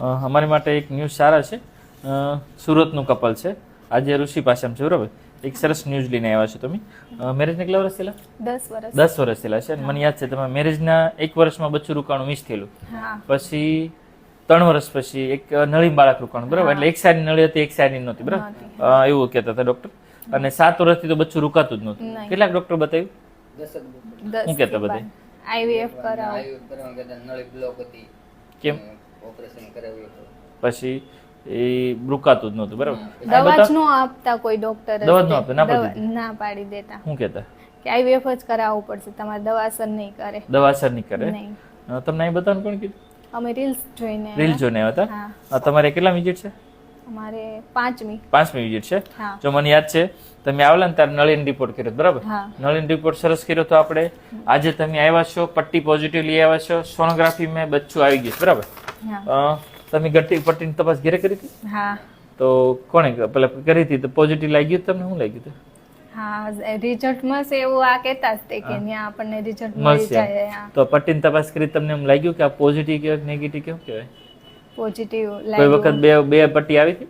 અમારી માટે એક ન્યૂઝ સારા છે. સુરતનું કપલ છે. આજે ઋષિ પાસેમ છે બરાબર? એક સરસ ન્યૂઝ લઈને આવ્યા છો તમે. મેરેજને કેટલા વર્ષ થયેલા? દસ વર્ષ. દસ વર્ષ થયેલા છે. મને યાદ છે તમે મેરેજના એક વર્ષમાં બચ્ચું રોકાણું મિસ થયેલું. પછી ત્રણ વર્ષ પછી એક નળી બાળક રોકાણું બરાબર? એટલે એક સાઈડ નળી હતી એક સાઈડ નહોતી બરાબર? એવું કહેતા હતા ડોક્ટર અને સાત વર્ષથી તો બચ્ચું રોકાતું જ નહોતું. કેટલાક ડોક્ટર બતાવ્યું? શું કહેતા બધા? આઈવીએફ કરાવ. આયુ કરવા કહેતા નળી બ્લોક હતી. કેમ? ઓપરેશન કરાવ્યું હતું. પછી એ રોકાતું જ નહોતું બરાબર? દવા જ ન આપતા કોઈ ડોક્ટર દવા જ ન આપતા, ના પાડી ના પાડી દેતા. શું કહેતા? કે આઈવીએફ જ કરાવવું પડશે તમારે દવા અસર નહીં કરે. દવા અસર નહીં કરે? નહીં. તમને અહીં બતાવવાનું કોણ કીધું? અમે રીલ્સ જોઈને રીલ્સ જોઈને આવ્યા હતા? તમારે કેટલા વિઝિટ છે? અમારે પાંચમી. પાંચમી વિઝિટ છે? જો મને યાદ છે તમે આવેલા ને ત્યારે નળીન રિપોર્ટ કર્યો બરાબર? નળિન નળીન રિપોર્ટ સરસ કર્યો તો આપણે. આજે તમે આવ્યા છો પટ્ટી પોઝિટિવ લઈ આવ્યા છો. સોનોગ્રાફી મેં બચ્ચું આવી ગયું બરાબર? હા તમે ગટ્ટી પટ્ટીની તપાસ ઘેરે કરી હતી? હા. તો કોણે પેલા કરી હતી? તો પોઝિટિવ લાગ્યું તમને? શું લાગ્યું હતું? હા રિઝલ્ટ મળશે એવું આ કહેતા જ તે કે ત્યાં આપણને રિઝલ્ટ મળી જાય તો પટ્ટીની તપાસ કરી તમને એમ લાગ્યું કે આ પોઝિટિવ કે નેગેટિવ કેવું કહેવાય? પોઝિટિવ કોઈ વખત બે બે પટ્ટી આવી હતી?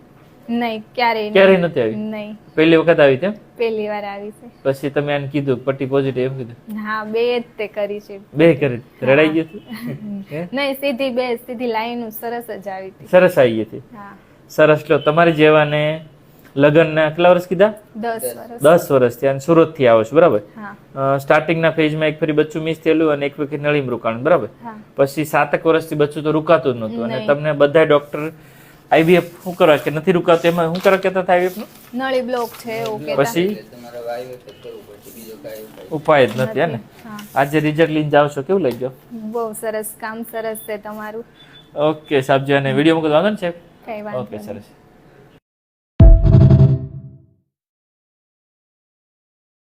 નહીં ક્યારેય ક્યારેય નથી આવી? નહીં. પહેલી વખત આવી તેમ પહેલી વાર આવી છે. પછી તમે આને કીધું પટ્ટી પોઝિટિવ એમ કીધું? હા બે જ તે કરી છે. બે કરી? રડાઈ ગયું હતું નહીં સીધી બે સીધી લાઈન સરસ જ આવી હતી. સરસ આવી હતી? હા. સરસ. લો તમારી જેવાને લગ્નના કેટલા વર્ષ કીધા? દસ વર્ષ. દસ વર્ષ ત્યાં સુરતથી આવો છો બરાબર? હા. સ્ટાર્ટિંગના ફેઝમાં એક ફરી બચ્ચું મિસ થયેલું અને એક વખત નળીમ રોકાણ બરાબર? પછી સાતક વર્ષથી બચ્ચું તો રોકાતું જ નહોતું અને તમને બધા ડોક્ટર આઈવીએફ શું કરવા કે નથી રૂકાતું? એમાં શું કરવા કહેતા હતા IVF નું? નળી બ્લોક છે ઓકે પછી? એટલે તમારે વાયુ જ કરવું પડશે બીજો કાંઈ ઉપાય જ નથી હે ને? આજે રિઝલ્ટ લઈને જાઓ છો? કેવું લાગ્યો? બહુ સરસ કામ સરસ છે તમારું. ઓકે સાહેબજી અને વીડિયો મોકલવાનો ને સાહેબ? ઓકે સરસ.